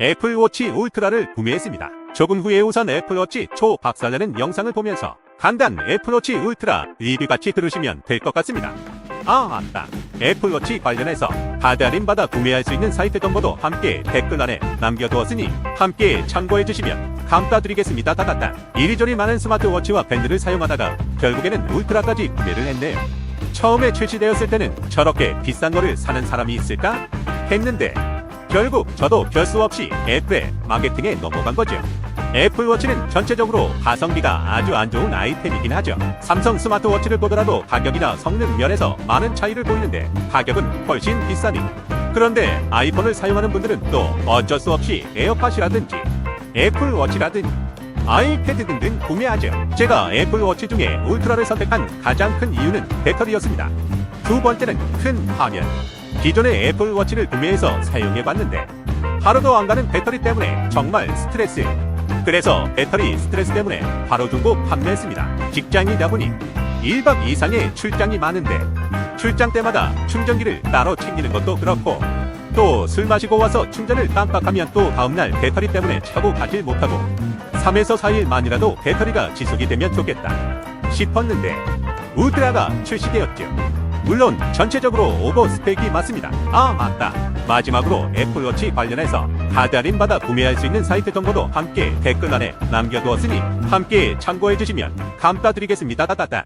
애플워치 울트라를 구매했습니다. 조금 후에 우선 애플워치 초 박살내는 영상을 보면서 간단 애플워치 울트라 리뷰 같이 들으시면 될 것 같습니다. 아 맞다. 애플워치 관련해서 하드 할인 받아 구매할 수 있는 사이트 정보도 함께 댓글란에 남겨두었으니 함께 참고해주시면 감사드리겠습니다. 다다다. 이리저리 많은 스마트워치와 밴드를 사용하다가 결국에는 울트라까지 구매를 했네요. 처음에 출시되었을 때는 저렇게 비싼 거를 사는 사람이 있을까? 했는데 결국 저도 별수 없이 애플의 마케팅에 넘어간 거죠. 애플워치는 전체적으로 가성비가 아주 안 좋은 아이템이긴 하죠. 삼성 스마트워치를 보더라도 가격이나 성능 면에서 많은 차이를 보이는데 가격은 훨씬 비싸니. 그런데 아이폰을 사용하는 분들은 또 어쩔 수 없이 에어팟이라든지 애플워치라든지 아이패드 등등 구매하죠. 제가 애플워치 중에 울트라를 선택한 가장 큰 이유는 배터리였습니다. 두 번째는 큰 화면. 기존의 애플워치를 구매해서 사용해봤는데 하루도 안 가는 배터리 때문에 정말 스트레스. 그래서 배터리 스트레스 때문에 바로 중고 판매했습니다. 직장이다 보니 1박 이상의 출장이 많은데 출장 때마다 충전기를 따로 챙기는 것도 그렇고 또 술 마시고 와서 충전을 깜빡하면 또 다음날 배터리 때문에 차고 가질 못하고 3에서 4일만이라도 배터리가 지속이 되면 좋겠다 싶었는데 울트라가 출시되었죠. 물론 전체적으로 오버 스펙이 맞습니다. 아 맞다. 마지막으로 애플워치 관련해서 하드 할인 받아 구매할 수 있는 사이트 정보도 함께 댓글란에 남겨두었으니 함께 참고해 주시면 감사드리겠습니다. 다다다.